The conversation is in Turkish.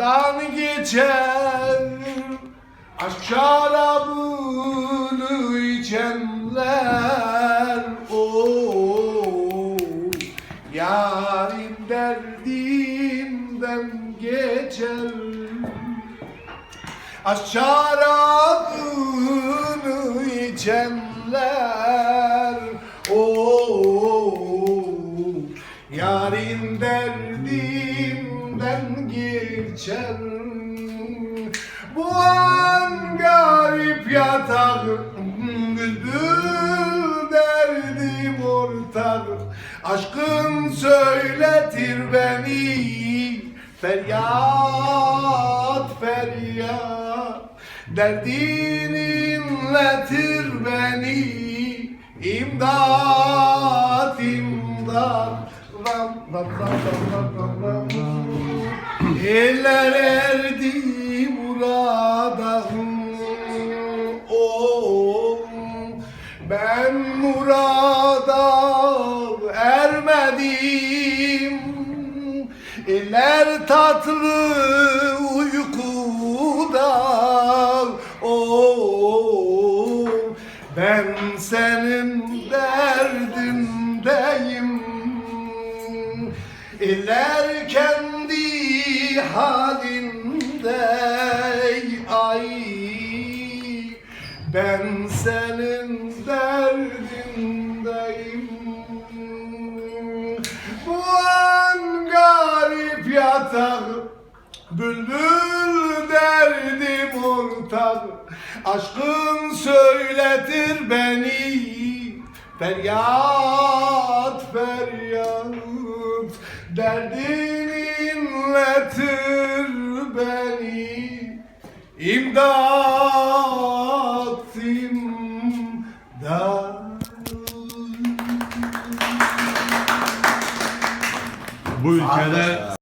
Dan geçer Aşk şarabını içenler Oo, Yarim derdinden geçer Aşk şarabını içenler Oo, Yarın derdimden geçer Bu an garip Bülbül derdim ortak Aşkın söyletir beni Feryat feryat. Derdin inletir beni İmdat imdat. Ram ram ram ram ram Eller erdi murada Oh, ben murada ermedim. Eller tatlı uykuda. Oh, ben senin derdindeyim. Eller kendi halinde ay. Ben senin derdindeyim. Bu an garip yatak Bülbül derdim ortak Aşkın söyletir beni Feryat feryat. Derdin inletir beni. İmdat imdat Bu ülkede